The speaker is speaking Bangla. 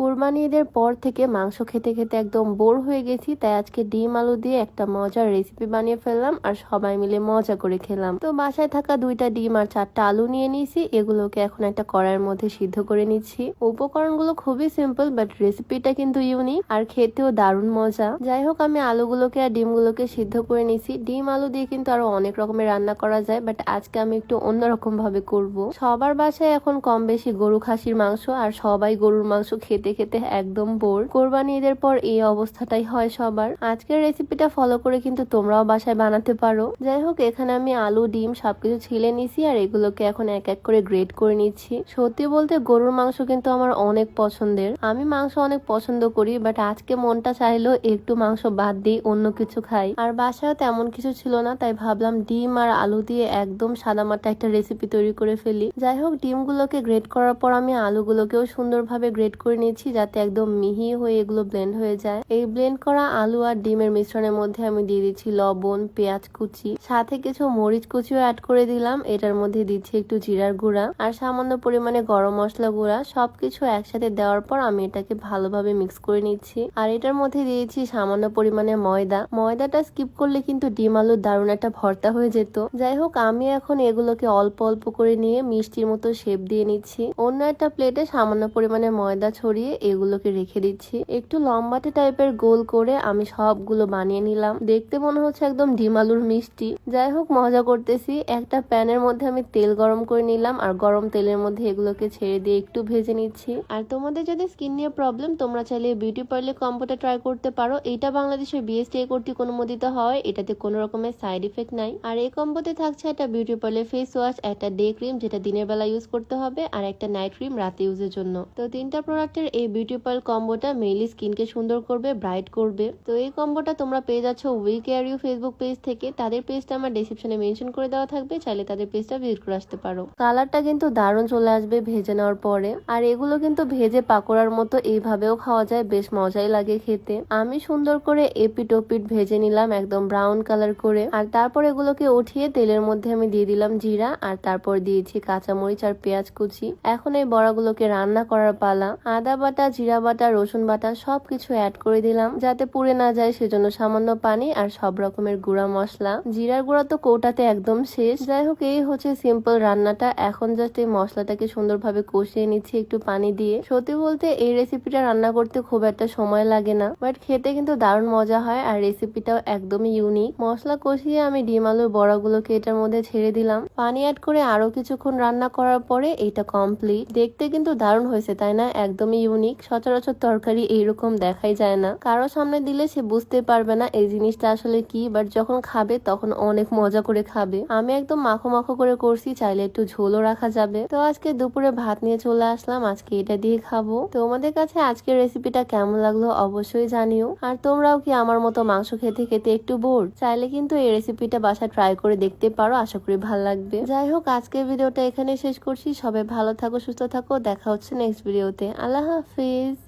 কোরবানি ঈদের পর থেকে মাংস খেতে খেতে একদম বোর হয়ে গেছি, তাই আজকে ডিম আলু দিয়ে একটা মজার রেসিপি বানিয়ে ফেললাম আর সবাই মিলে মজা করে খেলাম। তো বাসায় থাকা দুইটা ডিম আর চারটা আলু নিয়ে নিয়েছি, এগুলোকে এখন একটা কড়াইয়ের মধ্যে সিদ্ধ করে নিচ্ছি। উপকরণগুলো খুবই সিম্পল বাট রেসিপিটা কিন্তু ইউনিক আর খেতেও দারুণ মজা। যাই হোক, আমি আলুগুলোকে আর ডিমগুলোকে সিদ্ধ করে নিছি ডিম আলু দিয়ে কিন্তু আরও অনেক রকমের রান্না করা যায় বাট আজকে আমি একটু অন্যরকম ভাবে করব। সবার বাসায় এখন কম বেশি গরু খাসির মাংস, আর সবাই গরুর মাংস খেতে খেতে খেতে একদম বোর। কোরবানি ঈদের পর এই অবস্থাটাই হয় সবার। আজকের রেসিপিটা ফলো করে কিন্তু তোমরাও বাসায় বানাতে পারো। যাই হোক, এখানে আমি আলু, ডিম সবকিছু ছিলে নিছি আর এগুলোকে এখন এক এক করে গ্রেড করে নিচ্ছি। সত্যি বলতে গরুর মাংস কিন্তু আমার অনেক পছন্দের। আমি মাংস অনেক পছন্দ করি বাট আজকে মনটা চাইলো একটু মাংস বাদ দিই অন্য কিছু খাই। আর বাসায় তেমন কিছু ছিল না, তাই ভাবলাম ডিম আর আলু দিয়ে একদম সাদামাটা একটা রেসিপি তৈরি করে ফেলি। যাই হোক, ডিমগুলোকে গ্রেড করার পর আমি আলুগুলোকেও সুন্দরভাবে গ্রেড করে নিয়েছি যাতে একদম মিহি হয়ে এগুলো ব্লেন্ড হয়ে যায়। এই ব্লেন্ড করা আলু আর ডিমের মিশ্রণের মধ্যে আমি দিয়ে দিচ্ছি লবণ, পেঁয়াজ কুচি, সাথে কিছু মরিচ কুচিও অ্যাড করে দিলাম। এটার মধ্যে দিচ্ছি একটু জিরার গুঁড়া আর সামান্য পরিমাণে গরম মশলা গুঁড়া। সবকিছু একসাথে দেওয়ার পর আমি এটাকে ভালোভাবে মিক্স করে নিচ্ছি। আর এটার মধ্যে দিয়েছি সামান্য পরিমাণে ময়দা। ময়দাটা স্কিপ করলে কিন্তু ডিম আলুর দারুণ একটা ভর্তা হয়ে যেত। যাই হোক, আমি এখন এগুলোকে অল্প অল্প করে নিয়ে মিষ্টির মতো শেপ দিয়ে নিচ্ছি। অন্য একটা প্লেটে সামান্য পরিমাণে ময়দা ছড়িয়ে এগুলোকে রেখে দিচ্ছি। একটু লম্বাটে টাইপের গোল করে আমি সবগুলো বানিয়ে নিলাম। দেখতে মনে হচ্ছে একদম ডিম আলুর মিষ্টি। যাই হোক, মজা করতেছি। একটা প্যানের মধ্যে আমি তেল গরম করে নিলাম আর গরম তেলের মধ্যে এগুলোকে ছেড়ে দিয়ে একটু ভেজে নিচ্ছি। আর তোমাদের যদি স্কিন নিয়ে প্রবলেম, তোমরা চাইলে বিউটি পার্লে কম্পোটা ট্রাই করতে পারো। এটা বাংলাদেশের বিএসটি কর্তৃক অনুমোদিত হয়। এটাতে কোনো রকমের সাইড ইফেক্ট নাই। আর এই কম্বোতে থাকছে একটা বিউটি পার্লে ফেস ওয়াশ, একটা ডে ক্রিম, যেটা দিনের বেলা ইউজ করতে হবে, আর একটা নাইট ক্রিম রাতে ইউজের জন্য। তো তিনটা প্রোডাক্টের এই বিউটি পার্ল কম্বোটা মেইলি স্কিনকে সুন্দর করবে ব্রাইট করবে। তো এই কম্বোটা তোমরা পেয়ে যাচ্ছ we care you Facebook page থেকে। তাদের পেজটা আমার ডেসক্রিপশনে মেনশন করে দেওয়া থাকবে, চাইলে তাদের পেজটা ভিজিট করে আসতে পারো। কালারটা কিন্তু দারুণ চলে আসবে ভেজে নেওয়ার পরে। আর এগুলো কিন্তু ভেজে পাকোড়ার মতো এইভাবেও খাওয়া যায়, বেশ মজাই লাগে খেতে। আমি সুন্দর করে এপিট ওপিট ভেজে নিলাম একদম ব্রাউন কালার করে। আর তারপর এগুলোকে উঠিয়ে তেলের মধ্যে আমি দিয়ে দিলাম জিরা, আর তারপর দিয়েছি কাঁচামরিচ আর পেঁয়াজ কুচি। এখন এই বড়াগুলোকে রান্না করার পালা। আদা বাটা, জিরা বাটা, রসুন বাটা সবকিছু অ্যাড করে দিলাম। যাতে পুড়ে না যায় সেজন্য সামান্য পানি আর সব রকমের গুঁড়া মশলা। জিরার গুঁড়া তো কৌটাতে একদম শেষ। যাই হোক, এই হচ্ছে সিম্পল রান্নাটা। এখন জাস্ট এই মশলাটাকে সুন্দরভাবে কষিয়ে নিচ্ছি একটু পানি দিয়ে। সত্যি বলতে এই রেসিপিটা রান্না করতে খুব একটা সময় লাগে না। বাট খেতে কিন্তু দারুণ মজা হয় আর রেসিপিটাও একদমই ইউনিক মশলা কষিয়ে আমি ডিম আলুর বড়াগুলোকে এটার মধ্যে ছেড়ে দিলাম। পানি অ্যাড করে আরও কিছুক্ষণ রান্না করার পরে এটা কমপ্লিট দেখতে কিন্তু দারুণ হয়েছে, তাই না? একদমই ইউনিক, সচরাচর তরকারি এইরকম দেখাই যায় না। কারও সামনে দিলে সে বুঝতে পারবে না এই জিনিসটা আসলে কি বাট যখন খাবে তখন অনেক মজা করে খাবে। আমি একদম মাখো মাখো করে করছি, চাইলে একটু ঝোলও রাখা যাবে। তো আজকে দুপুরে ভাত নিয়ে চলে আসলাম, আজকে এটা দিয়ে খাব। তোমাদের কাছে আজকের রেসিপিটা কেমন লাগল অবশ্যই জানিও। আর তোমরাও কি আমার মতো মাংস খেতে খেতে একটু বোর চাইলে কিন্তু এই রেসিপিটা বাসা ট্রাই করে দেখতে পারো, আশা করি ভালো লাগবে। যাই হোক, আজকের ভিডিওটা এখানে শেষ করছি। সবাই ভালো থাকো, সুস্থ থাকো। দেখা হচ্ছে নেক্সট ভিডিওতে আল্লাহ fez